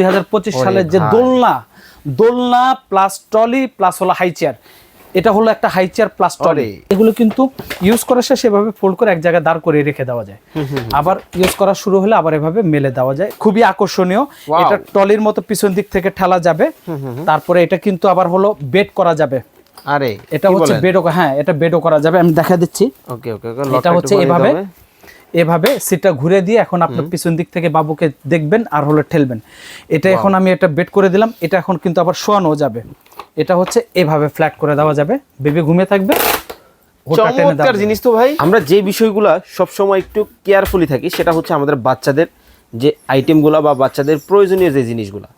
দুই হাজার সালের যে দোলনা দোলনা প্লাস টলি প্লাস হলো হাই চেয়ার এটা হলো একটা হাই চেয়ার প্লাস টলি এগুলো কিন্তু ইউজ করার শেষে এভাবে ফোল্ড করে এক জায়গায় দাঁড় করে রেখে দেওয়া যায়। আবার ইউজ করা শুরু হলে আবার এভাবে মেলে দেওয়া যায়। খুবই আকর্ষণীয়। এটা টলির মতো পিছন দিক থেকে ঠেলা যাবে। তারপরে এটা কিন্তু আবার হলো বেড করা যাবে। আরে এটা হচ্ছে বেডও হ্যাঁ এটা বেডও করা যাবে। আমি দেখা দিচ্ছি। ওকে ওকে এটা হচ্ছে এভাবে এভাবে সিটটা ঘুরে দিয়ে এখন আপনার পিছন দিক থেকে বাবুকে দেখবেন আর হলো ঠেলবেন। এটা এখন আমি এটা বেড করে দিলাম এটা এখন কিন্তু আবার শোয়ানো যাবে। এটা হচ্ছে এভাবে ফ্ল্যাট করে দেওয়া যাবে। বেবি ঘুমিয়ে থাকবে চমৎকার জিনিস তো ভাই। আমরা যে বিষয়গুলো সবসময় একটু কেয়ারফুলি থাকি সেটা হচ্ছে আমাদের বাচ্চাদের যে আইটেমগুলো বা বাচ্চাদের প্রয়োজনীয় যে জিনিসগুলো।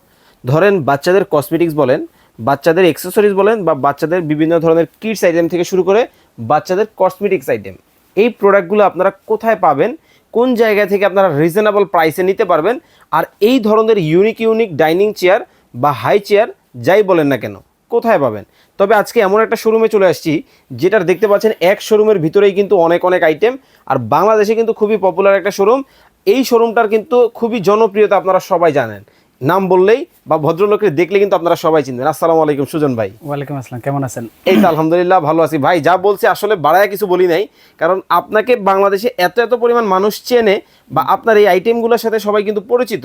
ধরেন বাচ্চাদের কসমেটিক্স বলেন বাচ্চাদের এক্সেসরিজ বলেন বা বাচ্চাদের বিভিন্ন ধরনের কিডস আইটেম থেকে শুরু করে বাচ্চাদের কসমেটিক্স আইটেম এই প্রোডাক্টগুলো আপনারা কোথায় পাবেন, কোন জায়গা থেকে আপনারা রিজনেবল প্রাইসে নিতে পারবেন, আর এই ধরনের ইউনিক ইউনিক ডাইনিং চেয়ার বা হাই চেয়ার যাই বলেন না কেন, কোথায় পাবেন? তবে আজকে এমন একটা শোরুমে চলে আসছি, যেটার দেখতে পাচ্ছেন এক শোরুমের ভিতরেই কিন্তু অনেক অনেক আইটেম আর বাংলাদেশে কিন্তু খুবই পপুলার একটা শোরুম এই শোরুমটার কিন্তু খুবই জনপ্রিয়তা আপনারা সবাই জানেন। নাম বললেই বা ভদ্রলোকের দেখলে কিন্তু আপনারা সবাই চিনবেন। আসসালামু আলাইকুম সুজন ভাই। ওয়ালাইকুম আসসালাম কেমন আছেন? এই তো আলহামদুলিল্লাহ ভালো আছি। ভাই যা বলছি আসলে বাড়ায় কিছু বলি নাই কারণ আপনাকে বাংলাদেশে এত এত পরিমাণ মানুষ চেনে বা আপনার এই আইটেমগুলোর সাথে সবাই কিন্তু পরিচিত।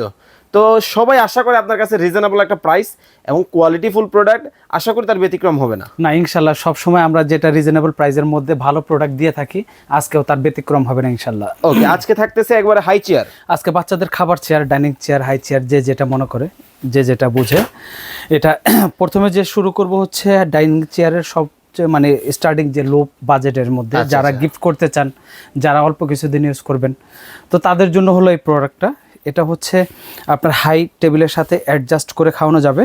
তো সবাই আশা করে আপনার কাছে রিজনেবল একটা প্রাইস এবং কোয়ালিটিফুল প্রোডাক্ট আশা করি তার ব্যতিক্রম হবে না। না ইনশাল্লাহ সবসময় আমরা যেটা রিজনেবল প্রাইসের মধ্যে ভালো প্রোডাক্ট দিয়ে থাকি আজকেও তার ব্যতিক্রম হবে না ইনশাল্লাহ। ওকে আজকে থাকতেছে একবারে হাই চেয়ার আজকে বাচ্চাদের খাবার chair dining chair high chair যে যেটা মনে করে যে যেটা বুঝে। এটা প্রথমে যে শুরু করব হচ্ছে ডাইনিং চেয়ারের সবচেয়ে মানে স্টার্টিং যে লো বাজেটের মধ্যে আচ্ছা, যারা আচ্ছা। গিফট করতে চান যারা অল্প কিছুদিন ইউজ করবেন। তো তাদের জন্য হলো এই প্রোডাক্টটা এটা হচ্ছে আপনার হাই টেবিলের সাথে অ্যাডজাস্ট করে খাওয়ানো যাবে।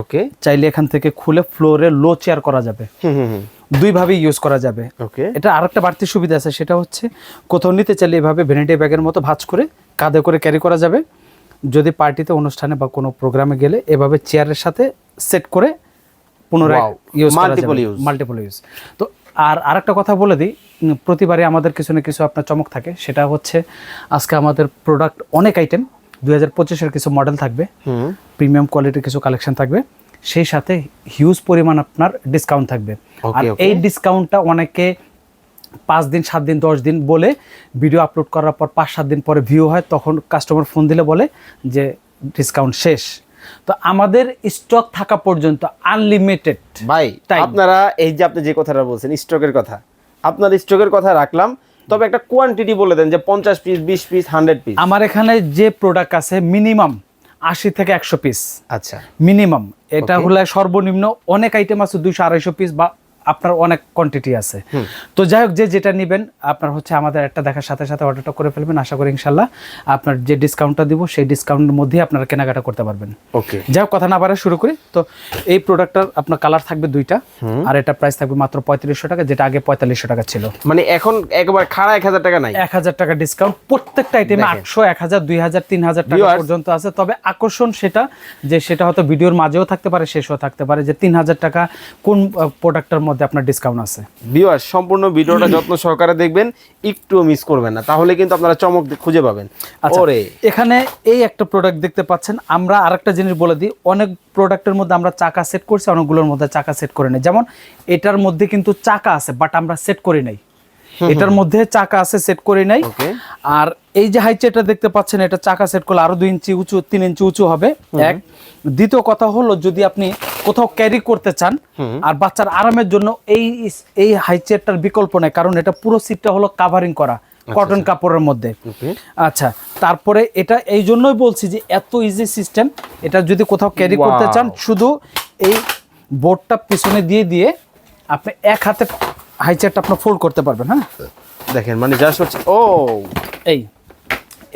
ওকে চাইলে এখান থেকে খুলে ফ্লোরে লো চেয়ার করা যাবে। হুম হুম হুম। দুইভাবে ইউজ করা যাবে। ওকে এটা আরেকটা বাড়তি সুবিধা আছে সেটা হচ্ছে কোথাও নিতে চাইলে এভাবে ভ্যানিটি ব্যাগের মতো ভাঁজ করে কাঁধে করে ক্যারি করা যাবে। যদি পার্টিতে অনুষ্ঠানে বা কোনো প্রোগ্রামে গেলে এভাবে চেয়ারের সাথে সেট করে পুনরায় ইউজ যাবে। use. মাল্টিপল ইউজ তো আর আরেকটা কথা বলে দিই প্রতিবারে আমাদের কিছু না কিছু আপনার চমক থাকে সেটা হচ্ছে আজকে আমাদের প্রোডাক্ট অনেক আইটেম দুই হাজার পঁচিশের কিছু মডেল থাকবে প্রিমিয়াম কোয়ালিটির কিছু কালেকশন থাকবে সেই সাথে হিউজ পরিমাণ আপনার ডিসকাউন্ট থাকবে আর. এই ডিসকাউন্টটা অনেকে পাঁচ দিন সাত দিন দশ দিন বলে ভিডিও আপলোড করার পর পাঁচ সাত দিন পরে ভিউ হয় তখন কাস্টমার ফোন দিলে বলে যে ডিসকাউন্ট শেষ তো আমাদের স্টক থাকা পর্যন্ত আনলিমিটেড ভাই. আপনারা এই যে আপনি যে কথাটা বলছেন স্টকের কথা আপনার স্টকের কথা রাখলাম। তবে একটা কোয়ান্টিটি বলে দেন যে পঞ্চাশ পিস বিশ পিস হান্ড্রেড পিস আমার এখানে যে প্রোডাক্ট আছে মিনিমাম আশি থেকে একশো পিস আচ্ছা। মিনিমাম এটা হলো হলে সর্বনিম্ন অনেক আইটেম আছে দুইশো আড়াইশো পিস বা আপনার অনেক কোয়ান্টিটি আছে। তো যাই হোক যে যেটা নেবেন আপনার হচ্ছে আমাদের একটা দেখার সাথে সাথে অর্ডারটা করে ফেলবেন। আশা করি ইনশাল্লাহ আপনার যে ডিসকাউন্টটা দিব সেই ডিসকাউন্টের মধ্যেই আপনারা কেনাকাটা করতে পারবেন। ওকে যাই হোক কথা না বাড়ে শুরু করি। তো এই প্রোডাক্টটার আপনার কালার থাকবে দুইটা। আর এটা প্রাইস থাকবে মাত্র পঁয়ত্রিশশো টাকা যেটা আগে পঁয়তাল্লিশশো টাকা ছিল। মানে এখন একবার খাড়া এক হাজার টাকা নাই? এক হাজার টাকা ডিসকাউন্ট প্রত্যেকটা আইটেমে। আটশো এক হাজার দুই হাজার তিন হাজার টাকা পর্যন্ত আছে। তবে আকর্ষণ সেটা যে সেটা হয়তো ভিডিওর মাঝেও থাকতে পারে শেষও থাকতে পারে যে তিন হাজার টাকা কোন প্রোডাক্টের মধ্যে আপনার ডিসকাউন্ট আছে। ভিউয়ার সম্পূর্ণ ভিডিওটা যত্ন সহকারে দেখবেন একটুও মিস করবেন না। তাহলে কিন্তু আপনারা চমক খুঁজে পাবেন। আচ্ছা ওরে। এখানে এই একটা প্রোডাক্ট দেখতে পাচ্ছেন। আমরা আরেকটা জিনিস বলে দিই অনেক প্রোডাক্টের মধ্যে আমরা চাকা সেট করছি অনেকগুলোর মধ্যে চাকা সেট করে নেই। যেমন এটার মধ্যে কিন্তু চাকা আছে বাট আমরা সেট করি নাই। এটার মধ্যে চাকা আছে সেট করে নাই। আর এই যে হাইচে এটা দেখতে পাচ্ছেন এটা চাকা সেট করলে আরও দুই ইঞ্চি উঁচু তিন ইঞ্চি উঁচু হবে। এক। দ্বিতীয় কথা হলো যদি আপনি কোথাও ক্যারি করতে চান আর বাচ্চার আরামের জন্য এই এই হাই চেয়ারটার বিকল্প নেই কারণ এটা পুরো সিটটা হলো কাভারিং করা কটন কাপড়ের মধ্যে। আচ্ছা তারপরে এটা এই জন্যই বলছি যে এত ইজি সিস্টেম এটা যদি কোথাও ক্যারি করতে চান শুধু এই বোর্ডটা পিছনে দিয়ে দিয়ে আপনি এক হাতে হাই চেয়ারটা আপনি ফোল্ড করতে পারবেন হ্যাঁ? দেখেন মানে জাস্ট হচ্ছে ও এই।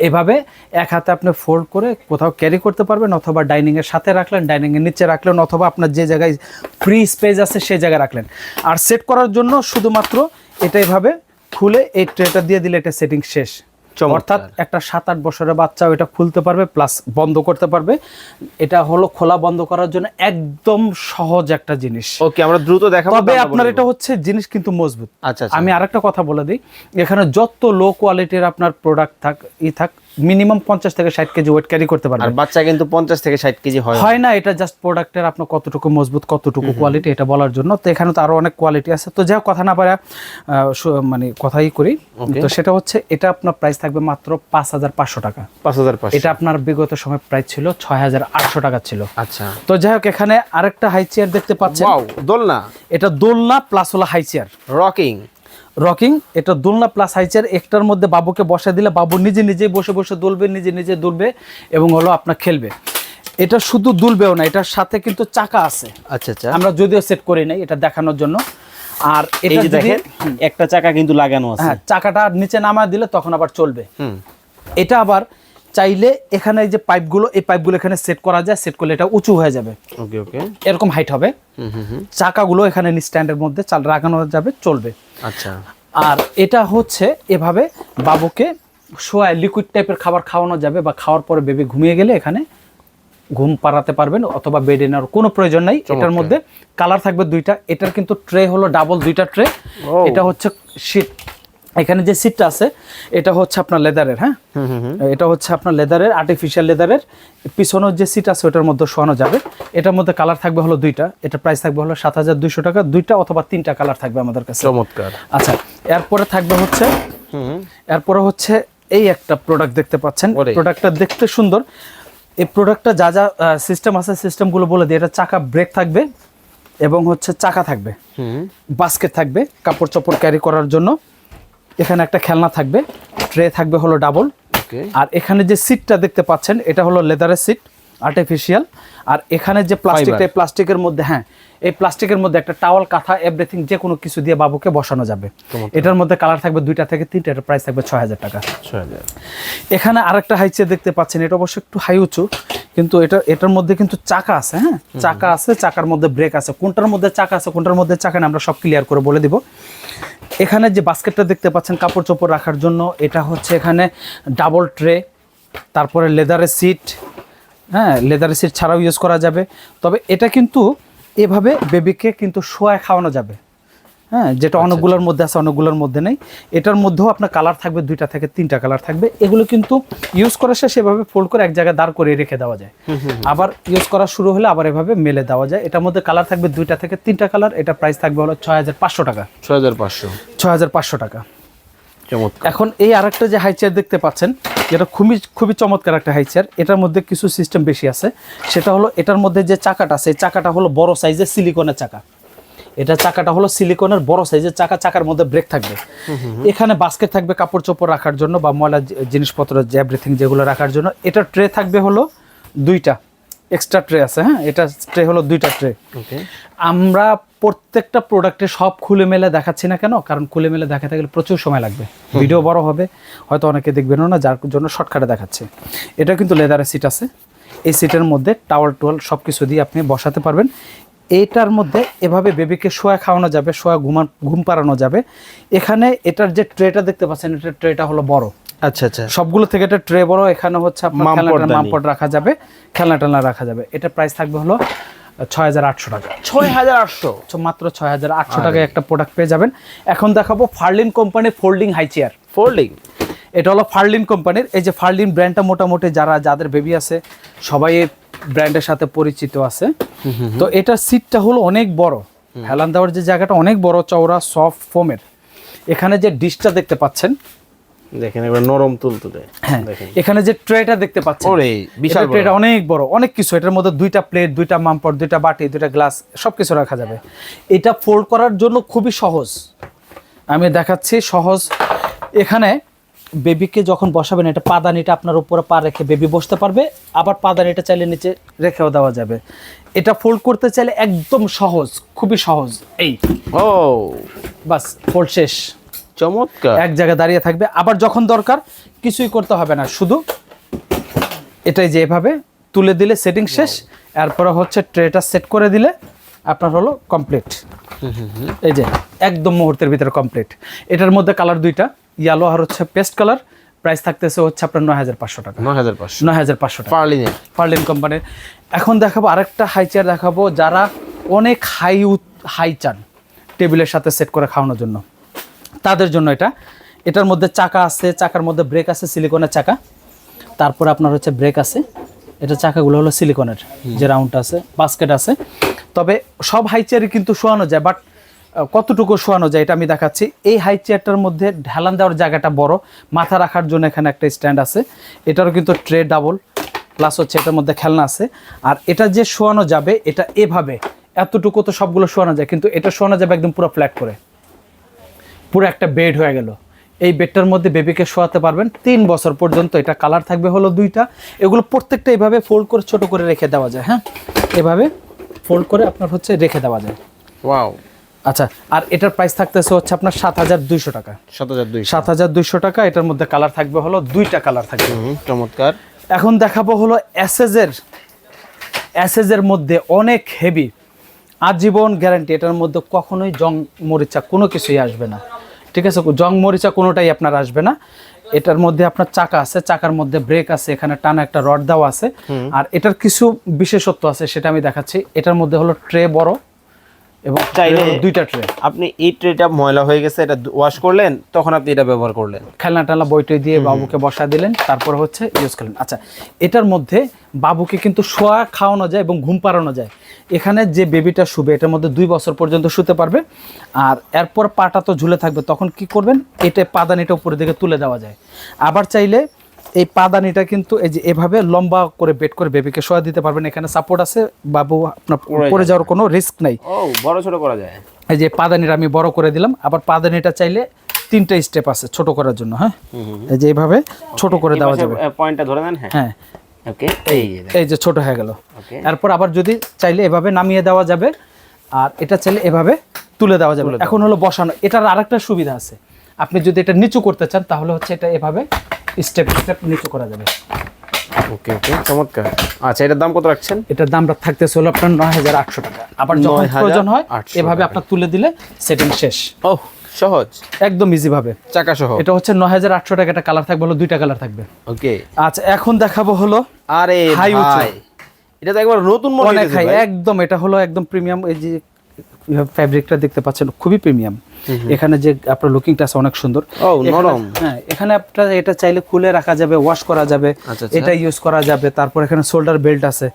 এইভাবে এক হাতে আপনি ফোল্ড করে কোথাও ক্যারি করতে পারবেন অথবা ডাইনিংয়ের সাথে রাখলেন ডাইনিংয়ের নিচে রাখলেন অথবা আপনার যে জায়গায় ফ্রি স্পেস আছে সেই জায়গায় রাখলেন আর সেট করার জন্য শুধুমাত্র এটা এভাবে খুলে এই ট্রেটা দিয়ে দিলে এটা সেটিং শেষ। অর্থাৎ একটা সাত আট বছরের বাচ্চাও এটা খুলতে পারবে প্লাস বন্ধ করতে পারবে। এটা হলো খোলা বন্ধ করার জন্য একদম সহজ একটা জিনিস। ওকে আমরা দ্রুত দেখাবো তবে আপনার এটা হচ্ছে জিনিস কিন্তু মজবুত। আচ্ছা আচ্ছা। আমি আরেকটা কথা বলে দিই এখানে যত লো কোয়ালিটির আপনার প্রোডাক্ট থাক ই থাক মিনিমাম পঞ্চাশ থেকে ষাট কেজি ওয়েট ক্যারি করতে আর পারবে বাচ্চা কিন্তু পঞ্চাশ থেকে ষাট কেজি হয় হয় না এটা জাস্ট প্রোডাক্টের আপনার কতটুকু মজবুত কতটুকু কোয়ালিটি এটা বলার জন্য। তো এখানে তো আরও অনেক কোয়ালিটি আছে। তো যাই কথা না পারে মানে কথাই করি। তো সেটা হচ্ছে এটা আপনার প্রাইস থাকবে মাত্র পাঁচ হাজার পাঁচশো টাকা। পাঁচ হাজার পাঁচশো। এটা আপনার বিগত সময় প্রাইস ছিল ছয় হাজার আটশো টাকা ছিল। আচ্ছা। তো যাই হোক এখানে আরেকটা হাই চেয়ার দেখতে পাচ্ছেন। দোলনা। এটা দোলনা প্লাস হলো হাই চেয়ার রকিং রকিং এটা দোলনা প্লাস হাইচের একটার মধ্যে বাবুকে বসা দিলে বাবু নিজে নিজে বসে বসে দুলবে নিজে নিজে দুলবে এবং হলো আপনার খেলবে। এটা শুধু দুলবেও না এটার সাথে কিন্তু চাকা আছে। আচ্ছা আচ্ছা। আমরা যদিও সেট করি নাই এটা দেখানোর জন্য। আর এটা দেখেন একটা চাকা কিন্তু লাগানো আছে। হ্যাঁ চাকাটা নিচে নামা দিলে তখন আবার চলবে। হুম। এটা আবার চাইলে এখানে যে পাইপগুলো এই পাইপগুলো এখানে সেট করা যায় সেট করলে এটা উঁচু হয়ে যাবে। ওকে ওকে। এরকম হাইট হবে। হুম হুম হুম। চাকাগুলো এখানে স্ট্যান্ডের মধ্যে চাল রাখানো যাবে চলবে। আচ্ছা। আর এটা হচ্ছে এভাবে বাবুকে শোয়ায় লিকুইড টাইপের খাবার খাওয়ানো যাবে বা খাওয়ার পরে বেবি ঘুমিয়ে গেলে এখানে ঘুম পাড়াতে পারবেন অথবা বেডে নেওয়ার কোনো প্রয়োজন নাই। এটার মধ্যে কালার থাকবে দুইটা। এটার কিন্তু ট্রে হলো ডাবল দুইটা ট্রে এটা হচ্ছে শীট এখানে যে সিটটা আছে এটা হচ্ছে আপনার লেদারের হ্যাঁ? এটা হচ্ছে আপনার লেদারের আর্টিফিশিয়াল লেদারের পিছনের যে সিট আছে ওটার মধ্যে শোয়ানো যাবে। এটার মধ্যে কালার থাকবে হলো দুইটা। এটা প্রাইস থাকবে হলো সাত হাজার দুইশো টাকা। দুইটা অথবা তিনটা কালার থাকবে আমাদের কাছে। চমৎকার। আচ্ছা এরপরে থাকবে হচ্ছে হুম এরপরে হচ্ছে এই একটা প্রোডাক্ট দেখতে পাচ্ছেন। প্রোডাক্টটা দেখতে সুন্দর। এই প্রোডাক্টটা যা যা সিস্টেম আছে সিস্টেমগুলো বলে দিই। এটা চাকা ব্রেক থাকবে এবং হচ্ছে চাকা থাকবে। হুম। বাস্কেট থাকবে কাপড় চোপড় ক্যারি করার জন্য। এখানে একটা খেলনা থাকবে ট্রে থাকবে হলো ডাবল। আর এখানে যে সিটটা দেখতে পাচ্ছেন এটা হলো লেদারের সিট আর্টিফিশিয়াল আর এখানে যে প্লাস্টিকটা এই প্লাস্টিকের মধ্যে হ্যাঁ এই প্লাস্টিকের মধ্যে একটা টাওয়াল কাঁথা এভরিথিং যে কোনো কিছু দিয়ে বাবুকে বসানো যাবে। এটার মধ্যে কালার থাকবে দুইটা থেকে তিনটা এটার প্রাইস থাকবে ছয় হাজার টাকা। এখানে আরেকটা হাই চেয়ার দেখতে পাচ্ছেন এটা অবশ্য একটু হাই উঁচু কিন্তু এটা এটার মধ্যে কিন্তু চাকা আছে হ্যাঁ? চাকা আছে চাকার মধ্যে ব্রেক আছে। কোনটার মধ্যে চাকা আছে কোনটার মধ্যে চাকা নেই আমরা সব ক্লিয়ার করে বলে দিব। এখানে যে বাস্কেটটা দেখতে পাচ্ছেন কাপড় চোপড় রাখার জন্য, এটা হচ্ছে এখানে ডাবল ট্রে, তারপরে লেদারের সিট হ্যাঁ লেদারের সিট ছাড়াও ইউজ করা যাবে। তবে এটা কিন্তু এভাবে বেবিকে কিন্তু শোয়ায় খাওয়ানো যাবে। হ্যাঁ যেটা অনেকগুলোর মধ্যে আছে অনেকগুলোর মধ্যে নেই। এটার মধ্যেও আপনার কালার থাকবে দুইটা থেকে তিনটা কালার থাকবে। এগুলো কিন্তু ইউজ করার শেষে এভাবে ফোল্ড করে এক জায়গায় দাঁড় করে রেখে দেওয়া যায়। আবার ইউজ করা শুরু হলে আবার এভাবে মেলে দেওয়া যায়। এটার মধ্যে কালার থাকবে দুইটা থেকে তিনটা কালার। এটা প্রাইস থাকবে হলো ছয় হাজার পাঁচশো টাকা। ছয় হাজার পাঁচশো। ছয় হাজার পাঁচশো টাকা। এখন এই আরেকটা যে হাই চেয়ার দেখতে পাচ্ছেন যেটা খুবই খুবই চমৎকার একটা হাই চেয়ার এটার মধ্যে কিছু সিস্টেম বেশি আছে। সেটা হলো এটার মধ্যে যে চাকাটা আছে চাকাটা হলো বড় সাইজের সিলিকনের চাকা। এটা চাকাটা হলো সিলিকনের বড় সাইজের চাকা চাকার মধ্যে ব্রেক থাকবে। এখানে বাস্কেট থাকবে কাপড় চোপড় রাখার জন্য বা ময়লা জিনিসপত্র যে এভরিথিং যেগুলো রাখার জন্য। এটা ট্রে থাকবে হলো দুইটা। এক্সট্রা ট্রে আছে হ্যাঁ? এটা ট্রে হলো দুইটা ট্রে আমরা প্রত্যেকটা প্রোডাক্টে সব খুলে মেলে দেখাচ্ছি না কেন? কারণ খুলে মেলে দেখাতে গেলে প্রচুর সময় লাগবে। ভিডিও বড় হবে। হয়তো অনেকে দেখবেনও না যার জন্য শর্টকাটে দেখাচ্ছে। এটা কিন্তু লেদারের সিট আছে। এই সিটের মধ্যে টাওয়াল টোয়াল সব কিছু দিয়ে আপনি বসাতে পারবেন। এইটার মধ্যে এভাবে বেবিকে শোয়া খাওয়ানো যাবে শোয়া ঘুমান ঘুম পাড়ানো যাবে। এখানে এটার যে ট্রেটা দেখতে পাচ্ছেন এটার ট্রেটা হলো বড়। আচ্ছা আচ্ছা। সবগুলো থেকে এটা ট্রে বড় এখানে হচ্ছে আপনার মামপট মামপট রাখা যাবে খেলনা টেলনা রাখা যাবে। এটা প্রাইস থাকবে হলো ছয় হাজার আটশো টাকা। ছয় হাজার আটশো মাত্র ছয় হাজার আটশো টাকায় একটা প্রোডাক্ট পেয়ে যাবেন। এখন দেখাবো ফার্লিন কোম্পানির ফোল্ডিং হাই চেয়ার ফোল্ডিং এটা হলো ফার্লিন কোম্পানির এই যে ফার্লিন ব্র্যান্ডটা মোটামুটি যারা যাদের বেবি আছে সবাই ব্র্যান্ডের সাথে পরিচিত আছে। তো এটার সিটটা হলো অনেক বড়। হেলান দেওয়ার যে জায়গাটা অনেক বড় চওড়া সফট ফোমের এখানে যে ডিশটা দেখতে পাচ্ছেন। দেখেন এবার নরম তুলতুলে হ্যাঁ এখানে যে ট্রেটা দেখতে পাচ্ছেন। ওরে বিশাল ট্রেটা অনেক বড় অনেক কিছু। এটার মধ্যে দুইটা প্লেট দুইটা মামপট দুইটা বাটি দুইটা গ্লাস সব কিছু রাখা যাবে। এটা ফোল্ড করার জন্য খুবই সহজ। আমি দেখাচ্ছি সহজ। এখানে বেবিকে যখন বসাবেন এটা পাদানিটা আপনার উপরে পা রেখে বেবি বসতে পারবে আবার পাদানিটা চাইলে নিচে রেখেও দেওয়া যাবে। এটা ফোল্ড করতে চাইলে একদম সহজ খুবই সহজ এই। ও বাস ফোল্ড শেষ। চমৎকার। এক জায়গায় দাঁড়িয়ে থাকবে আবার যখন দরকার কিছুই করতে হবে না শুধু এটাই যে এভাবে তুলে দিলে সেটিং শেষ এরপরে হচ্ছে ট্রেটা সেট করে দিলে আপনার হলো কমপ্লিট এই যে একদম মুহূর্তের ভিতরে কমপ্লিট এটার মধ্যে কালার দুইটা। ইয়েলো আর হচ্ছে পেস্ট কালার প্রাইস থাকতেছে হচ্ছে আপনার নয় হাজার পাঁচশো টাকা। নয় হাজার পাঁচশো। নয় হাজার পাঁচশো টাকা। পার্লিনের ফার্লিন কোম্পানির এখন দেখাবো আরেকটা হাই চেয়ার দেখাবো যারা অনেক হাই হাই চান টেবিলের সাথে সেট করে খাওয়ানোর জন্য। তাদের জন্য এটা। এটার মধ্যে চাকা আছে চাকার মধ্যে ব্রেক আছে সিলিকনের চাকা। তারপরে আপনার হচ্ছে ব্রেক আছে। এটা চাকাগুলো হলো সিলিকনের যে রাউন্ড আছে বাস্কেট আছে। তবে সব হাই চেয়ারই কিন্তু শোয়ানো যায় বাট কতটুকু শোয়ানো যায় এটা আমি দেখাচ্ছি। এই হাই চেয়ারটার মধ্যে ঢালান দেওয়ার জায়গাটা বড়, মাথা রাখার জন্য এখানে একটা স্ট্যান্ড আছে। এটারও কিন্তু ট্রে ডাবল প্লাস হচ্ছে এটার মধ্যে খেলনা আছে। আর এটা যে শোয়ানো যাবে, এটা এভাবে, এতটুকু তো সবগুলো শোয়ানো যায়, কিন্তু এটা শোয়ানো যাবে একদম পুরো ফ্ল্যাট করে। পুরো একটা বেড হয়ে গেল। এই বেডটার মধ্যে বেবিকে শোয়াতে পারবেন। তিন বছর পর্যন্ত এটা কালার থাকবে হলো দুইটা। এগুলো প্রত্যেকটা এইভাবে ফোল্ড করে ছোট করে রেখে দেওয়া যায় হ্যাঁ? এভাবে ফোল্ড করে আপনার হচ্ছে রেখে দেওয়া যায়। ওয়াও আচ্ছা আর এটার প্রাইস থাকতেছে হচ্ছে আপনার সাত হাজার দুইশো টাকা। সাত হাজার দুই সাত হাজার দুইশো টাকা এটার মধ্যে কালার থাকবে হলো দুইটা কালার থাকবে। চমৎকার। এখন দেখাবো হলো অ্যাসেজের অ্যাসেজের মধ্যে অনেক হেভি আজীবন গ্যারান্টি এটার মধ্যে কখনোই জং মরিচা কোনো কিছুই আসবে না। ঠিক আছে জং মরিচা কোনোটাই আপনার আসবে না। এটার মধ্যে আপনার চাকা আছে চাকার মধ্যে ব্রেক আছে এখানে টানা একটা রড দেওয়া আছে। আর এটার কিছু বিশেষত্ব আছে সেটা আমি দেখাচ্ছি। এটার মধ্যে হলো ট্রে বড় এবং চাইলে- দুইটা ট্রে আপনি এই ট্রেটা ময়লা হয়ে গেছে এটা ওয়াশ করলেন তখন আপনি এটা ব্যবহার করলেন। খেলনা টেলনা বইটই দিয়ে বাবুকে বসা দিলেন তারপর হচ্ছে ইউজ করলেন। আচ্ছা এটার মধ্যে বাবুকে কিন্তু শোয়া খাওয়ানো যায় এবং ঘুম পাড়ানো যায়। এখানে যে বেবিটা শুবে এটার মধ্যে দুই বছর পর্যন্ত শুতে পারবে। আর এরপর পাটা তো ঝুলে থাকবে তখন কি করবেন? এটা পাদানিটা উপরের দিকে তুলে দেওয়া যায়। আবার চাইলে এই পাদানিটা কিন্তু এই যে এভাবে লম্বা করে বেড করে বেবিকে শোয়া দিতে পারবেন। এখানে সাপোর্ট আছে বাবু আপনার পড়ে যাওয়ার কোনো রিস্ক নেই। বড় ছোট করা যায়। এই যে পাদানিটা আমি বড় করে দিলাম আবার পাদানিটা চাইলে তিনটা স্টেপ আছে ছোট করার জন্য হ্যাঁ? এই যে এইভাবে ছোট করে দেওয়া যাবে। পয়েন্টটা ধরে দেন হ্যাঁ। হ্যাঁ। ওকে এই যে এই যে ছোট হয়ে গেল। ওকে এরপর আবার যদি চাইলে এভাবে নামিয়ে দেওয়া যাবে আর এটা চাইলে এভাবে তুলে দেওয়া যাবে। এখন হলো বসানো। এটার আরেকটা সুবিধা আছে। আপনি যদি এটা নিচু করতে চান তাহলে হচ্ছে এটা এভাবে স্টেপ স্টেপ নিচু করা যাবে। ওকে ওকে চমৎকার। আচ্ছা এটার দাম কত রাখছেন? এটার দামটা থাকতেছে হলো আপনার নয় হাজার আটশো টাকা। আবার যখন প্রয়োজন হয় এভাবে আপনার তুলে দিলে সেটিং শেষ। ও সহজ। একদম ইজি ভাবে। চাকা সহ এটা হচ্ছে নয় হাজার আটশো টাকা একটা কালার থাকবে হলো দুইটা কালার থাকবে। ওকে। আচ্ছা এখন দেখাবো হলো আরে হাই উঁচু। এটা তো একবার নতুন ভাই। একদম এটা হলো একদম প্রিমিয়াম এই যে ফ্যাব্রিকটা দেখতে পাচ্ছেন খুবই প্রিমিয়াম এখানে যে আপনার লুকিংটা আছে অনেক সুন্দর। নরম। হ্যাঁ এখানে আপনার এটা চাইলে খুলে রাখা যাবে ওয়াশ করা যাবে আচ্ছা, আচ্ছা। এটা ইউজ করা যাবে তারপর এখানে শোল্ডার বেল্ট আছে।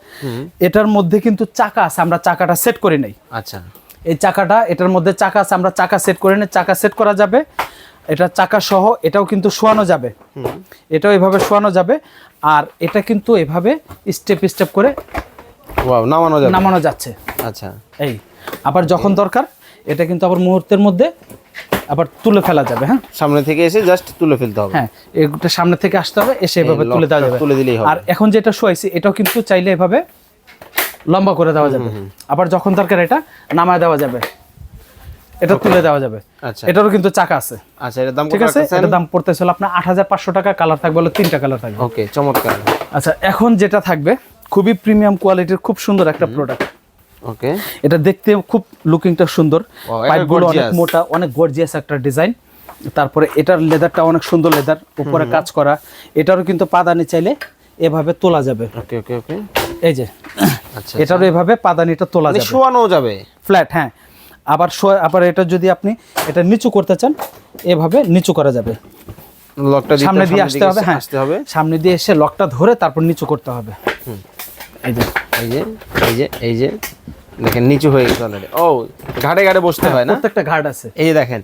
এটার মধ্যে কিন্তু চাকা আছে আমরা চাকাটা সেট করে নেই। আচ্ছা। এই চাকাটা এটার মধ্যে চাকা আছে আমরা চাকা সেট করে নিই চাকা সেট করা যাবে। এটা চাকা সহ এটাও কিন্তু শোয়ানো যাবে। এটাও এভাবে শোয়ানো যাবে আর এটা কিন্তু এভাবে স্টেপ স্টেপ করে নামানো যাবে। নামানো যাচ্ছে। আচ্ছা। এই। আবার যখন দরকার এটা কিন্তু আবার মুহূর্তের মধ্যে আবার তুলে ফেলা যাবে হ্যাঁ? সামনে থেকে এসে জাস্ট তুলে ফেলতে হবে। হ্যাঁ এটা সামনে থেকে আসতে হবে এসে এভাবে তুলে দেওয়া যাবে। তুলে দিলেই হবে। আর এখন যেটা শোয়াইছি এটাও কিন্তু চাইলে এভাবে লম্বা করে দেওয়া যাবে। আবার যখন দরকার এটা নামায় দেওয়া যাবে। এটা তুলে দেওয়া যাবে। আচ্ছা। এটারও কিন্তু চাকা আছে। আচ্ছা এটার দাম ঠিক কত আছে? এটার দাম পড়তেছিল আপনার আট হাজার পাঁচশো টাকা কালার থাকবে হলো তিনটা কালার থাকবে। ওকে চমৎকার। আচ্ছা এখন যেটা থাকবে খুবই প্রিমিয়াম কোয়ালিটির খুব সুন্দর একটা প্রোডাক্ট ওকে এটা দেখতে খুব লুকিংটা সুন্দর। পাইপগুলো অনেক মোটা অনেক গর্জিয়াস একটা ডিজাইন তারপরে এটার লেদারটা অনেক সুন্দর লেদার উপরে কাজ করা। এটারও কিন্তু পাদানি চাইলে এভাবে তোলা যাবে। ওকে ওকে ওকে এই যে আচ্ছা এটারও এভাবে পাদানিটা তোলা মানে যাবে। শোয়ানো যাবে? ফ্ল্যাট হ্যাঁ। আবার আবার এটা যদি আপনি এটা নিচু করতে চান এভাবে নিচু করা যাবে। লকটা সামনে দিয়ে আসতে হবে হ্যাঁ। আসতে হবে। সামনে দিয়ে এসে লকটা ধরে তারপর নিচু করতে হবে। এই যে। এই যে এই যে এই যে দেখেন নিচু হয়ে গেছে অলরেডি ও ঘাটে ঘাটে বসতে হয় না? প্রত্যেকটা ঘাট আছে। এই যে দেখেন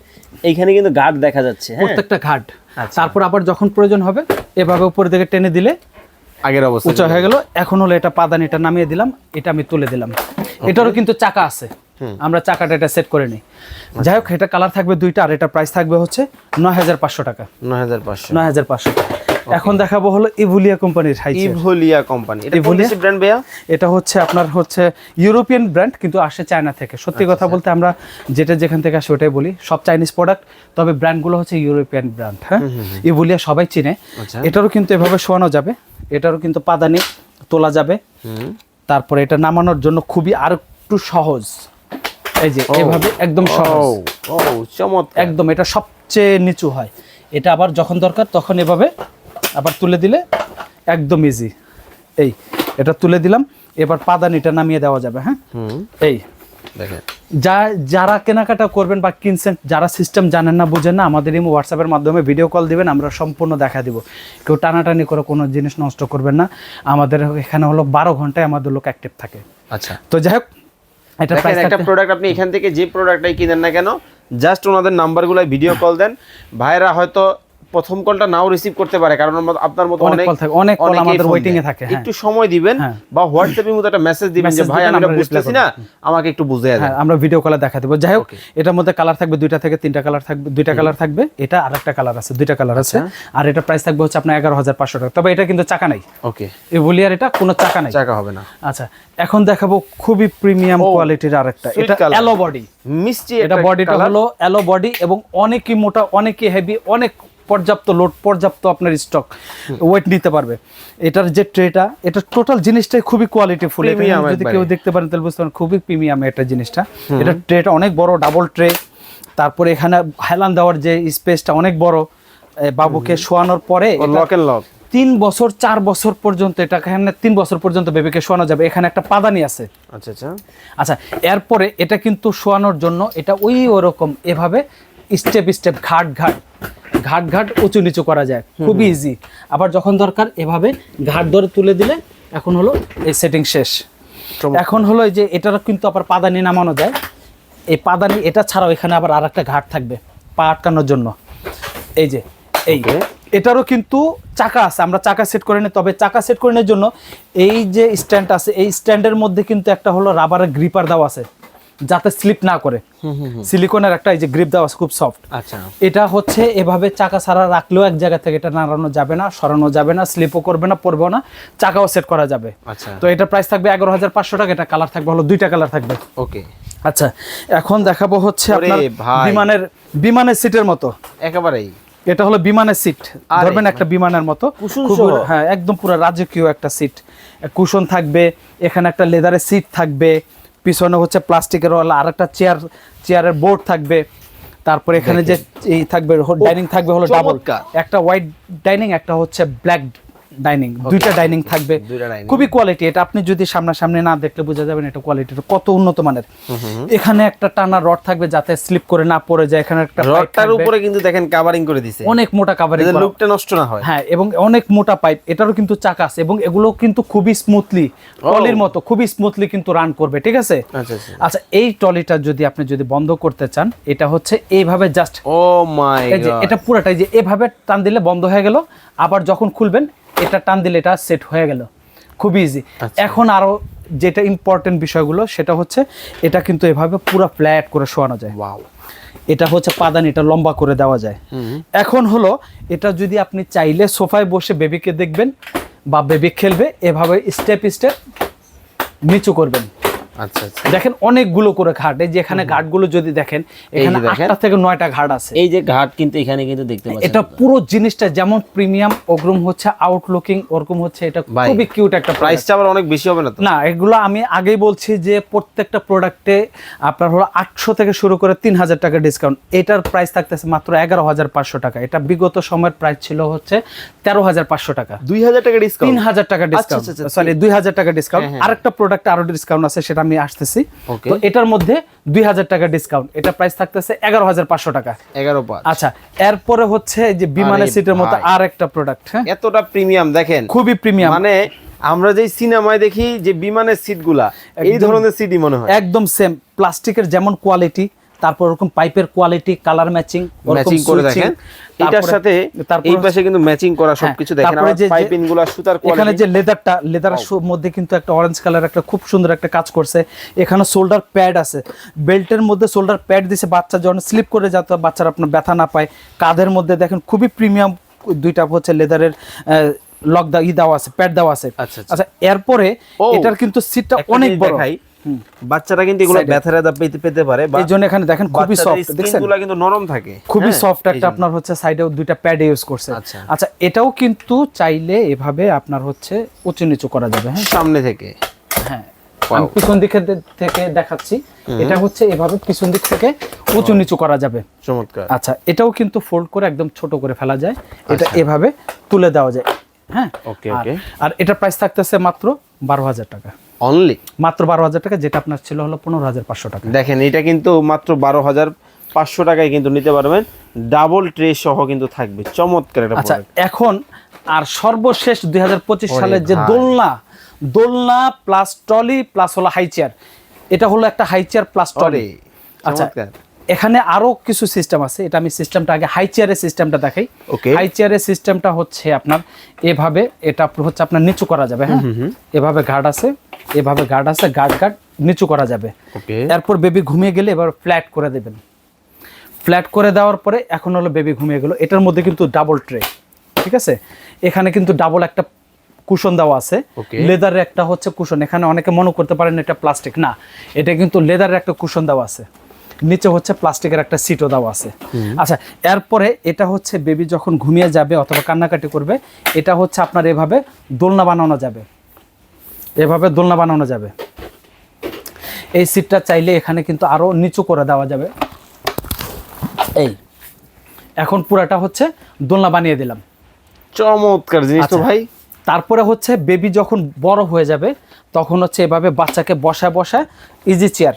এইখানে কিন্তু ঘাট দেখা যাচ্ছে হ্যাঁ? প্রত্যেকটা ঘাট। আচ্ছা। তারপর আবার যখন প্রয়োজন হবে এভাবে উপর দিকে টেনে দিলে আগের অবস্থা উঁচা হয়ে গেল। এখন হলো এটা পাদানিটা নামিয়ে দিলাম এটা আমি তুলে দিলাম। এটারও কিন্তু চাকা আছে। আমরা চাকাটা এটা সেট করে নিই। যাই হোক এটা কালার থাকবে দুইটা আর এটা প্রাইস থাকবে হচ্ছে নয় হাজার পাঁচশো টাকা। নয় হাজার পাঁচশো। নয় হাজার পাঁচশো এখন দেখাবো হলো ইভুলিয়া কোম্পানির হাই ইভোলিয়া কোম্পানি। এটা কোন ব্র্যান্ড ভাইয়া? এটা হচ্ছে আপনার হচ্ছে ইউরোপিয়ান ব্র্যান্ড কিন্তু আসে চায়না থেকে। সত্যি আচ্ছা, কথা বলতে আমরা যেটা যেখান থেকে আসে ওটাই বলি। সব চাইনিজ প্রোডাক্ট তবে ব্র্যান্ডগুলো হচ্ছে ইউরোপিয়ান ব্র্যান্ড হ্যাঁ? ইভুলিয়া সবাই চিনে। আচ্ছা। এটারও কিন্তু এভাবে শোয়ানো যাবে। এটারও কিন্তু পাদানি তোলা যাবে। তারপরে এটা নামানোর জন্য খুবই আর একটু সহজ। এই যে এভাবে একদম সহজ। একদম এটা সবচেয়ে নিচু হয়। এটা আবার যখন দরকার তখন এভাবে আবার তুলে দিলে একদম ইজি এই এটা তুলে দিলাম এবার পাদানিটা নামিয়ে দেওয়া যাবে হ্যাঁ? এই। দেখেন। যা যারা কেনাকাটা করবেন বা কিনছেন যারা সিস্টেম জানেন না বুঝেন না আমাদের এই হোয়াটসঅ্যাপের মাধ্যমে ভিডিও কল দিবেন আমরা সম্পূর্ণ দেখা দিব। কেউ টানাটানি করে কোনো জিনিস নষ্ট করবেন না। আমাদের এখানে হলো বারো ঘন্টায় আমাদের লোক অ্যাক্টিভ থাকে। আচ্ছা। তো যাই হোক এটা একটা প্রোডাক্ট আপনি এখান থেকে যে প্রোডাক্টটাই কিনেন না কেন জাস্ট ওনাদের নাম্বারগুলো ভিডিও কল দেন। ভাইরা হয়তো প্রথম কলটা নাও রিসিভ করতে পারে কারণ আপনার মতো অনেক call থাকে, অনেক অনেকেই আমাদের waiting এ থাকে, হ্যাঁ। একটু সময় দিবেন হ্যাঁ। বা হোয়াটসঅ্যাপের মধ্যে একটা মেসেজ দিবেন যে ভাই আমি এটা আমরা বুঝতেছি না আমাকে একটু বুঝিয়ে দেন। হ্যাঁ আমরা ভিডিও কলে দেখা দেবো যাই হোক এটার মধ্যে কালার থাকবে দুইটা থেকে তিনটা কালার থাকবে দুইটা কালার থাকবে এটা আর একটা কালার আছে দুইটা কালার আছে আচ্ছা। আর এটা প্রাইস থাকবে হচ্ছে আপনার এগারো হাজার পাঁচশো টাকা। তবে এটা কিন্তু চাকা নাই। ওকে এভুলিয়ার এটা কোনো চাকা নাই। চাকা হবে না। আচ্ছা এখন দেখাবো খুবই প্রিমিয়াম কোয়ালিটির আরেকটা। এটা অ্যালো বডি মিষ্টি এটা বডিটা হলো অ্যালো বডি এবং অনেকই মোটা অনেকই হেভি অনেক পর্যাপ্ত লোড পর্যাপ্ত আপনার স্টক ওয়েট নিতে পারবে। এটার যে ট্রেটা এটা টোটাল জিনিসটাই খুবই কোয়ালিটি ফুল যদি কেউ দেখতে পারেন তাহলে বুঝতে পারেন খুবই প্রিমিয়াম এটা জিনিসটা। এটা ট্রেটা অনেক বড় ডাবল ট্রে তারপরে এখানে হেলান দেওয়ার যে স্পেসটা অনেক বড়। বাবুকে শোয়ানোর পরে ও এটা- লক লক তিন বছর চার বছর পর্যন্ত এটা এখানে তিন বছর পর্যন্ত বেবিকে শোয়ানো যাবে। এখানে একটা পাদানি আছে। আচ্ছা আচ্ছা। আচ্ছা এরপরে এটা কিন্তু শোয়ানোর জন্য এটা ওই ওরকম এভাবে স্টেপ স্টেপ ঘাট ঘাট। ঘাট ঘাট উঁচু নিচু করা যায়। খুবই ইজি আবার যখন দরকার এভাবে ঘাট ধরে তুলে দিলে এখন হলো এই সেটিং শেষ। এখন হলো এই যে এটার কিন্তু আবার পাদানি নামানো যায়। এই পাদানি এটা ছাড়াও এখানে আবার আর একটা ঘাট থাকবে পা আটকানোর জন্য। এই যে এই. এটারও কিন্তু চাকা আছে আমরা চাকা সেট করে নিই। তবে চাকা সেট করে নেওয়ার জন্য এই যে স্ট্যান্ড আছে এই স্ট্যান্ডের মধ্যে কিন্তু একটা হলো রাবারের গ্রিপার দেওয়া আছে। যাতে স্লিপ না করে। সিলিকনের একটা এই যে গ্রিপ দেওয়া খুব সফট আচ্ছা। এটা হচ্ছে এভাবে চাকা সারা রাখলেও এক জায়গা থেকে এটা নাড়ানো যাবে না সরানো যাবে না স্লিপও করবে না পড়বেও না চাকাও সেট করা যাবে। আচ্ছা। তো এটা প্রাইস থাকবে এগারো হাজার পাঁচশো টাকা এটা কালার থাকবে হলো দুইটা কালার থাকবে। ওকে আচ্ছা এখন দেখাবো হচ্ছে আপনার বিমানের বিমানের সিটের মতো। একেবারেই। এটা হলো বিমানের সিট ধরবেন একটা বিমানের মতো। খুব হ্যাঁ একদম পুরো রাজকীয় একটা সিট কুশন থাকবে এখানে একটা লেদারের সিট থাকবে। পিছনে হচ্ছে প্লাস্টিকের ওয়ালা আর একটা চেয়ার চেয়ারের বোর্ড থাকবে। তারপরে এখানে যে এই থাকবে ডাইনিং থাকবে হলো ডাবল। একটা হোয়াইট ডাইনিং একটা হচ্ছে ব্ল্যাক ডাইনিং দুইটা ডাইনিং থাকবে। খুবই কোয়ালিটি এটা আপনি যদি সামনাসামনি না দেখলে বোঝা যাবেন এটা কোয়ালিটিটা কত উন্নত মানের। এখানে একটা টানা রড থাকবে যাতে স্লিপ করে না পড়ে যায় এখানে একটা রডটার উপরে কিন্তু দেখেন কাভারিং করে দিছে। অনেক মোটা কাভারিং যাতে লুকটা নষ্ট না হয়। হ্যাঁ এবং অনেক মোটা পাইপ এটারও কিন্তু চাকা আছে এবং এগুলো কিন্তু খুবই স্মুথলি টলির মতো খুবই স্মুথলি কিন্তু রান করবে ঠিক আছে? আচ্ছা আচ্ছা। আচ্ছা এই টলিটা যদি আপনি যদি বন্ধ করতে চান এটা হচ্ছে এইভাবে জাস্ট ও মাই যে এটা পুরোটাই যে এভাবে টান দিলে বন্ধ হয়ে গেল আবার যখন খুলবেন এটা টান দিলে এটা সেট হয়ে গেল। খুব ইজি আচ্ছা। এখন আরও যেটা ইম্পর্টেন্ট বিষয়গুলো সেটা হচ্ছে এটা কিন্তু এভাবে পুরো ফ্ল্যাট করে শোয়ানো যায়। ওয়াও এটা হচ্ছে পাদান এটা লম্বা করে দেওয়া যায়। এখন হলো এটা যদি আপনি চাইলে সোফায় বসে বেবিকে দেখবেন বা বেবি খেলবে এভাবে স্টেপ স্টেপ নিচু করবেন। দেখেন অনেকগুলো করে ঘাট। এই যে এখানে ঘাটগুলো যদি দেখেন এখানে আটটা থেকে নয়টা ঘাট আছে। এই যে ঘাট কিন্তু এখানে কিন্তু দেখতে পাচ্ছেন। এটা পুরো জিনিসটা যেমন প্রিমিয়াম ওরকম হচ্ছে আউটলুকিং ওরকম হচ্ছে এটা খুবই কিউট একটা প্রাইস প্রাইসটা আবার অনেক বেশি হবে না না এগুলো আমি আগেই বলছি যে প্রত্যেকটা প্রোডাক্টে আপনার হলো আটশো থেকে শুরু করে তিন হাজার টাকা ডিসকাউন্ট এটার প্রাইস থাকতেছে মাত্র এগারো হাজার পাঁচশো টাকা। এটা বিগত সময়ের প্রাইস ছিল হচ্ছে তেরো হাজার পাঁচশো টাকা। দুই হাজার টাকা ডিসকাউন্ট তিন হাজার টাকা ডিসকাউন্ট আচ্ছা, আচ্ছা, সরি দুই হাজার টাকা ডিসকাউন্ট হ্যাঁ, হ্যাঁ। আরেকটা প্রোডাক্ট আরও ডিসকাউন্ট আছে সেটা আমি আসতেছি। তো এটার মধ্যে দুই হাজার টাকা ডিসকাউন্ট এটা প্রাইস থাকতেছে এগারো হাজার পাঁচশো টাকা। এগারো আচ্ছা এরপরে হচ্ছে যে বিমানের সিটের মতো আর একটা প্রোডাক্ট হ্যাঁ? এতটা প্রিমিয়াম দেখেন। খুবই প্রিমিয়াম মানে আমরা যে সিনেমায় দেখি যে বিমানের সিটগুলা এই। ধরনের সিটই মনে হয়। একদম সেম প্লাস্টিকের যেমন কোয়ালিটি তারপর ওরকম পাইপের কোয়ালিটি কালার ম্যাচিং ম্যাচিং করে দেখেন। এটার সাথে এই পাশে কিন্তু ম্যাচিং করা হ্যাঁ, সবকিছু দেখেন। যে- পাইপিংগুলা সুতার কোয়ালিটি এখানে যে লেদারটা লেদারের মধ্যে কিন্তু একটা অরেঞ্জ কালার একটা খুব সুন্দর একটা কাজ করছে। এখানে শোল্ডার প্যাড আছে। বেল্টের মধ্যে শোল্ডার প্যাড দিছে বাচ্চা যখন স্লিপ করে যাতে বাচ্চারা আপনার ব্যথা না পায়। কাঁধের মধ্যে দেখেন খুবই প্রিমিয়াম দুইটা হচ্ছে লেদারের লক দা ই দেওয়া আছে প্যাড দেওয়া আছে। আচ্ছা, আচ্ছা। আচ্ছা এরপরে এটার কিন্তু সিটটা অনেক বড়। বাচ্চারা কিন্তু এগুলো এ। ব্যথা ব্যথা পেতে পেতে পারে এই জন্য এখানে দেখেন খুবই সফট দেখছেন? স্কিনগুলো কিন্তু নরম থাকে। খুবই হ্যাঁ, সফট একটা আপনার হচ্ছে সাইডেও দুইটা প্যাড ইউজ করছে। আচ্ছা। আচ্ছা এটাও কিন্তু চাইলে এভাবে আপনার হচ্ছে উঁচু নিচু করা যাবে হ্যাঁ? সামনে থেকে। হ্যাঁ আমি পিছন দিক থেকে দেখাচ্ছি। এটা হচ্ছে এভাবে পিছন দিক থেকে উঁচু নিচু করা যাবে। চমৎকার। আচ্ছা এটাও কিন্তু ফোল্ড করে একদম ছোট করে ফেলা যায়। এটা এভাবে তুলে দেওয়া যায় হ্যাঁ? ওকে ওকে আর এটা প্রাইস থাকতেছে মাত্র বারো হাজার টাকা। অনলি মাত্র বারো হাজার টাকা যেটা আপনার ছিল হলো পনেরো হাজার পাঁচশো টাকা। দেখেন এটা কিন্তু মাত্র বারো হাজার পাঁচশো টাকায় কিন্তু নিতে পারবেন। ডাবল ট্রে সহ কিন্তু থাকবে। চমৎকার আচ্ছা এখন আর সর্বশেষ দুই হাজার পঁচিশ ওরে সালের যে দোলনা দোলনা প্লাস ট্রলি প্লাস হলো হাই চেয়ার এটা হলো একটা হাই চেয়ার প্লাস ট্রলি আচ্ছা। এখানে আরও কিছু সিস্টেম আছে। এটা আমি সিস্টেমটা আগে হাই চেয়ারের সিস্টেমটা দেখাই. হাই চেয়ারের সিস্টেমটা হচ্ছে আপনার এভাবে এটা হচ্ছে আপনার নিচু করা যাবে হ্যাঁ? এভাবে গার্ড আছে এভাবে গার্ড আছে গার্ড গার্ড নিচু করা যাবে। ওকে এরপর বেবি ঘুমিয়ে গেলে এবার ফ্ল্যাট করে দেবেন। ফ্ল্যাট করে দেওয়ার পরে এখন হলো বেবি ঘুমিয়ে গেল। এটার মধ্যে কিন্তু ডাবল ট্রে ঠিক আছে? এখানে কিন্তু ডাবল একটা কুশন দেওয়া আছে. লেদারের একটা হচ্ছে কুশন এখানে অনেকে মনে করতে পারেন এটা প্লাস্টিক না এটা কিন্তু লেদারের একটা কুশন দেওয়া আছে। নিচে হচ্ছে প্লাস্টিকের একটা সিটও দেওয়া আছে। আচ্ছা এরপরে এটা হচ্ছে বেবি যখন ঘুমিয়ে যাবে অথবা কান্নাকাটি করবে এটা হচ্ছে আপনার এভাবে দোলনা বানানো যাবে। এভাবে দোলনা বানানো যাবে। এই সিটটা চাইলে এখানে কিন্তু আরও নিচু করে দেওয়া যাবে। এই এখন পুরাটা হচ্ছে দোলনা বানিয়ে দিলাম। চমৎকার জিনিস তো আচ্ছা। ভাই। তারপরে হচ্ছে বেবি যখন বড় হয়ে যাবে তখন হচ্ছে এভাবে বাচ্চাকে বসায় বসায় ইজি চেয়ার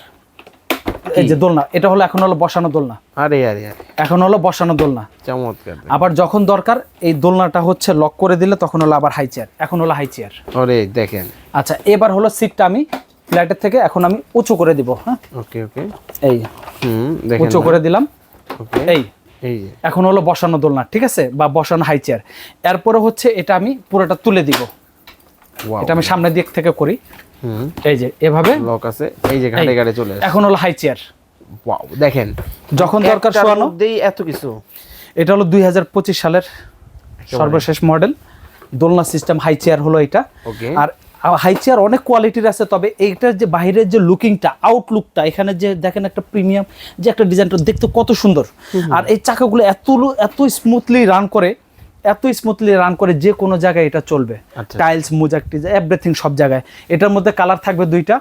এই যে দোলনা এটা হলো এখন হলো বসানো দোলনা। আরে আরে আরে। এখন হলো বসানো দোলনা। চমৎকার। আবার যখন দরকার এই দোলনাটা হচ্ছে লক করে দিলে তখন হলো আবার হাই চেয়ার এখন হলো হাই চেয়ার ওরে দেখেন। আচ্ছা এবার হলো সিটটা আমি ফ্ল্যাটের থেকে এখন আমি উঁচু করে দিব হ্যাঁ? ওকে ওকে। এই হুম দেখেন উঁচু করে দিলাম। ওকে। এই। এখন হলো বসানো দোলনা ঠিক আছে? বা বসানো হাই চেয়ার এরপরে হচ্ছে এটা আমি পুরোটা তুলে দিব। এটা আমি সামনের দিক থেকে করি। এই যে এভাবে? লক আছে। এই যে ঘাটে। ঘাটে চলে এখন হলো হাই চেয়ার ওয়াও দেখেন। যখন দরকার শোয়ানো মধ্যেই এত কিছু। এটা হলো দুই হাজার পঁচিশ সালের সর্বশেষ মডেল দোলনা সিস্টেম হাই চেয়ার হলো এটা। আর হাই চেয়ার অনেক কোয়ালিটির আছে তবে এইটার যে বাইরের যে লুকিংটা আউটলুকটা এখানে যে দেখেন একটা প্রিমিয়াম যে একটা ডিজাইনটা দেখতে কত সুন্দর। আর এই চাকাগুলো এত এত স্মুথলি রান করে এত স্মুথলি রান করে যে কোনো জায়গায় এটা চলবে। টাইলস মুজাক এভরিথিং সব জায়গায়। এটার মধ্যে কালার থাকবে দুইটা।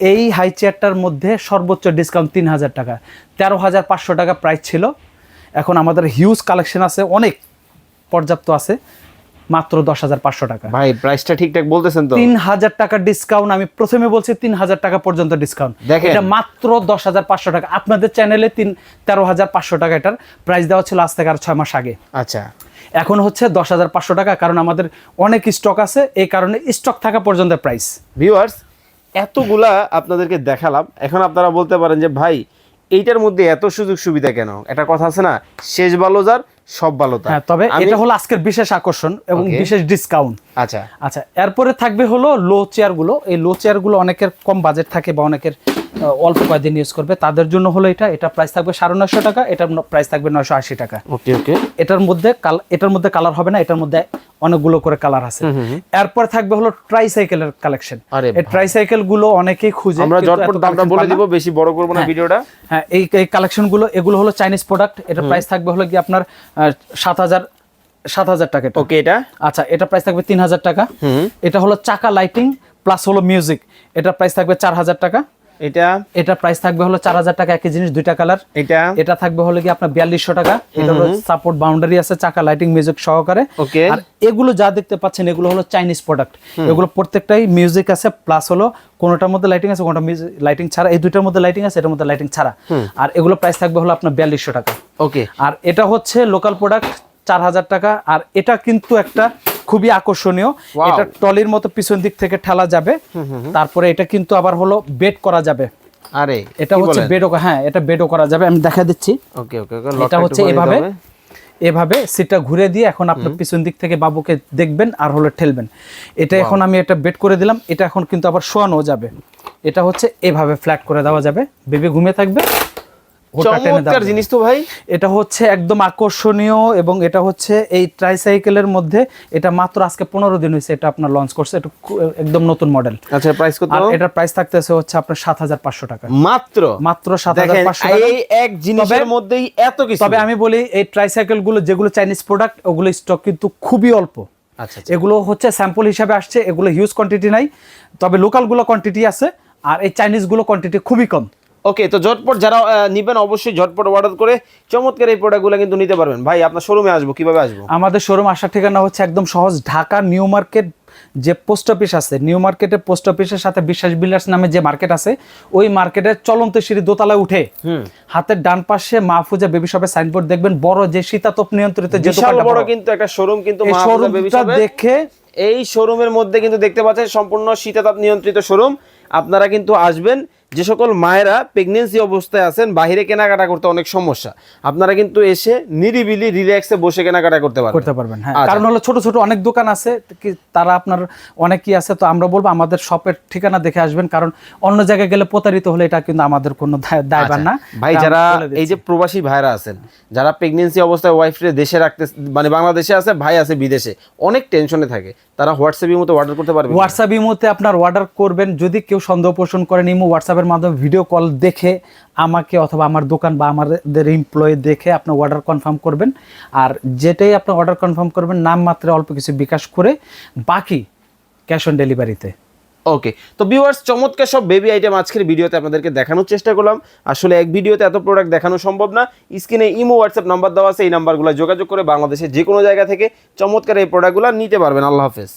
এই হাই চেয়ারটার মধ্যে সর্বোচ্চ ডিসকাউন্ট তিন হাজার টাকা। তেরো হাজার পাঁচশো টাকা প্রাইস ছিল। এখন আমাদের হিউজ কালেকশন আছে অনেক পর্যাপ্ত আছে। মাত্র দশ হাজার পাঁচশো টাকা। ভাই প্রাইসটা ঠিকঠাক বলতেছেন তো? তিন হাজার টাকার ডিসকাউন্ট আমি প্রথমে বলছি তিন হাজার টাকা পর্যন্ত ডিসকাউন্ট দেখেন। এটা মাত্র দশ হাজার পাঁচশো টাকা। আপনাদের চ্যানেলে তিন তেরো হাজার পাঁচশো টাকা এটার প্রাইস দেওয়া ছিল আজ থেকে আর ছয় মাস আগে। আচ্ছা। এখন হচ্ছে দশ হাজার পাঁচশো টাকা কারণ আমাদের অনেক স্টক আছে এই কারণে স্টক থাকা পর্যন্ত প্রাইস ভিউয়ার্স এতগুলা আপনাদেরকে দেখালাম। এখন আপনারা বলতে পারেন যে ভাই এইটার মধ্যে এত সুযোগ সুবিধা কেন? একটা কথা আছে না শেষ ভালো যার সব ভালো হ্যাঁ তবে এটা হলো আজকের বিশেষ আকর্ষণ এবং বিশেষ ডিসকাউন্ট আচ্ছা। আচ্ছা এরপরে থাকবে হলো লো চেয়ারগুলো এই লো চেয়ারগুলো অনেকের কম বাজেট থাকে বা অনেকের অল্প কয়েকদিন ইউজ করবে। তাদের জন্য হলো এটা এটা প্রাইস থাকবে সাড়ে নয়শো টাকা এটার প্রাইস থাকবে নয়শো আশি টাকা। ওকে ওকে এটার মধ্যে এটার মধ্যে কালার হবে না এটার মধ্যে অনেকগুলো করে কালার আছে। এরপর থাকবে হলো ট্রাইসাইকেলের কালেকশন এই ট্রাইসাইকেলগুলো অনেকেই খুঁজে আমরা ঝটপট দামটা বলে দিব বেশি বড় করব না হ্যাঁ। ভিডিওটা। হ্যাঁ এই এই কালেকশনগুলো এগুলো হলো চাইনিজ প্রোডাক্ট এটার প্রাইস থাকবে হলো কি আপনার সাত হাজার সাত হাজার টাকা এটা। ওকে এটা? আচ্ছা এটা প্রাইস থাকবে তিন হাজার টাকা। হুম। এটা হলো চাকা লাইটিং প্লাস হলো মিউজিক এটা প্রাইস থাকবে চার হাজার টাকা। এটা? এটার প্রাইস থাকবে হলো চার হাজার টাকা একই জিনিস দুইটা কালার এটা? এটা থাকবে হলো কি আপনার বিয়াল্লিশশো টাকা। এটা হলো সাপোর্ট বাউন্ডারি আছে চাকা লাইটিং মিউজিক সহকারে। Okay. আর এগুলো যা দেখতে পাচ্ছেন এগুলো হলো চাইনিজ প্রোডাক্ট এগুলো প্রত্যেকটাই মিউজিক আছে প্লাস হলো কোনোটার মধ্যে লাইটিং আছে কোনোটা লাইটিং ছাড়া। এই দুইটার মধ্যে লাইটিং আছে এটার মধ্যে লাইটিং ছাড়া। আর এগুলো প্রাইস থাকবে হলো আপনার বিয়াল্লিশশো টাকা। ওকে। আর এটা হচ্ছে লোকাল প্রোডাক্ট চার হাজার টাকা। আর এটা কিন্তু একটা খুবই আকর্ষণীয়। এটা টলির মতো পিছন দিক থেকে ঠেলা যাবে। তারপরে এটা কিন্তু আবার হলো বেড করা যাবে। আরে এটা হচ্ছে বেডও হ্যাঁ এটা বেডও করা যাবে আমি দেখা দিচ্ছি। ওকে ওকে এটা হচ্ছে এভাবে এভাবে সিটটা ঘুরে দিয়ে এখন আপনার পিছন দিক থেকে বাবুকে দেখবেন আর হলো ঠেলবেন। এটা এখন আমি এটা বেড করে দিলাম এটা এখন কিন্তু আবার শোয়ানো যাবে। এটা হচ্ছে এভাবে ফ্ল্যাট করে দেওয়া যাবে। বেবি ঘুমিয়ে থাকবে। চমৎকার জিনিস তো ভাই। এটা হচ্ছে একদম আকর্ষণীয় এবং এটা হচ্ছে এই ট্রাইসাইকেলের মধ্যে এটা মাত্র আজকে পনেরো দিন হয়েছে এটা আপনার লঞ্চ করছে এটা একদম নতুন মডেল আচ্ছা প্রাইস কত? আর এটার প্রাইস থাকতেছে হচ্ছে আপনার সাত হাজার পাঁচশো টাকা। মাত্র? মাত্র সাত হাজার দেখেন পাঁচশো টাকা। এই এক জিনিসের মধ্যেই এত কিছু। তবে আমি বলি এই ট্রাইসাইকেলগুলো যেগুলো চাইনিজ প্রোডাক্ট ওগুলো স্টক কিন্তু খুবই অল্প। আচ্ছা এগুলো হচ্ছে স্যাম্পল হিসাবে আসছে এগুলো হিউজ কোয়ান্টিটি নাই। তবে লোকালগুলো কোয়ান্টিটি আছে আর এই চাইনিজগুলো কোয়ান্টিটি খুবই কম। ওকে তো ঝটপট যারা নিবেন অবশ্যই ঝটপট অর্ডার করে চমৎকার এই প্রোডাক্টগুলো কিন্তু নিতে পারবেন। ভাই আপনার শোরুমে আসব কীভাবে আসব? আমাদের শোরুম আসার ঠিকানা হচ্ছে একদম সহজ ঢাকা নিউ মার্কেট যে পোস্ট অফিস আছে নিউ মার্কেটের পোস্ট অফিসের সাথে বিশ্বাস বিল্ডার্স নামে যে মার্কেট আছে ওই মার্কেটের চলন্ত সিঁড়ি দোতলায় উঠে হাতের ডান পাশে মাহফুজা বেবি শপের সাইনবোর্ড দেখবেন বড় যে শীতাতপ নিয়ন্ত্রিত যে দোকানটা বড় কিন্তু একটা শোরুম কিন্তু শোরুমটা দেখে এই শোরুমের মধ্যে কিন্তু দেখতে পাচ্ছেন সম্পূর্ণ শীতাতাপ নিয়ন্ত্রিত শোরুম আপনারা কিন্তু আসবেন যে সকল মায়েরা প্রেগনেন্সি অবস্থায় আছেন বাইরে কেনাকাটা করতে অনেক সমস্যা। আপনারা কিন্তু এসে নিরিবিলি রিল্যাক্সে বসে কেনাকাটা করতে পারবেন। করতে পারবেন হ্যাঁ। আচ্ছা। কারণ হলো ছোট ছোট অনেক দোকান আছে তারা আপনার অনেক কি আছে তো আমরা বলব আমাদের শপের ঠিকানা দেখে আসবেন কারণ অন্য জায়গায় গেলে প্রতারিত হলে এটা কিন্তু আমাদের কোনো দায়- দায়ভার না। আচ্ছা, ভাই যারা এই যে প্রবাসী ভাইরা আছেন যারা প্রেগনেন্সি অবস্থায় ওয়াইফরে দেশে রাখতে মানে বাংলাদেশে আছে ভাই আছে বিদেশে অনেক টেনশনে থাকে। তারা হোয়াটসঅ্যাপের মতো অর্ডার করতে পারবে হোয়াটসঅ্যাপ ইমোতে আপনার অর্ডার করবেন যদি কেউ সন্দেহ পোষণ করেন ইমো হোয়াটসঅ্যাপের মাধ্যমে ভিডিও কল দেখে আমাকে অথবা আমার দোকান বা আমাদের এমপ্লয়ি দেখে আপনি অর্ডার কনফার্ম করবেন। আর যেটাই আপনি অর্ডার কনফার্ম করবেন, নাম মাত্রে অল্প কিছু বিকাশ করে বাকি ক্যাশ অন ডেলিভারিতে ওকে তো ভিউয়ার্স চমৎকার সব বেবি আইটেম আজকের ভিডিওতে আপনাদেরকে দেখানোর চেষ্টা করলাম। আসলে এক ভিডিওতে এত প্রোডাক্ট দেখানো সম্ভব না। স্ক্রিনে ইমো হোয়াটসঅ্যাপ নাম্বার দেওয়া আছে, এই নাম্বারগুলো যোগাযোগ করে বাংলাদেশের যে কোনো জায়গা থেকে চমৎকার এই প্রোডাক্টগুলো নিতে পারবেন। আল্লাহ হাফেজ।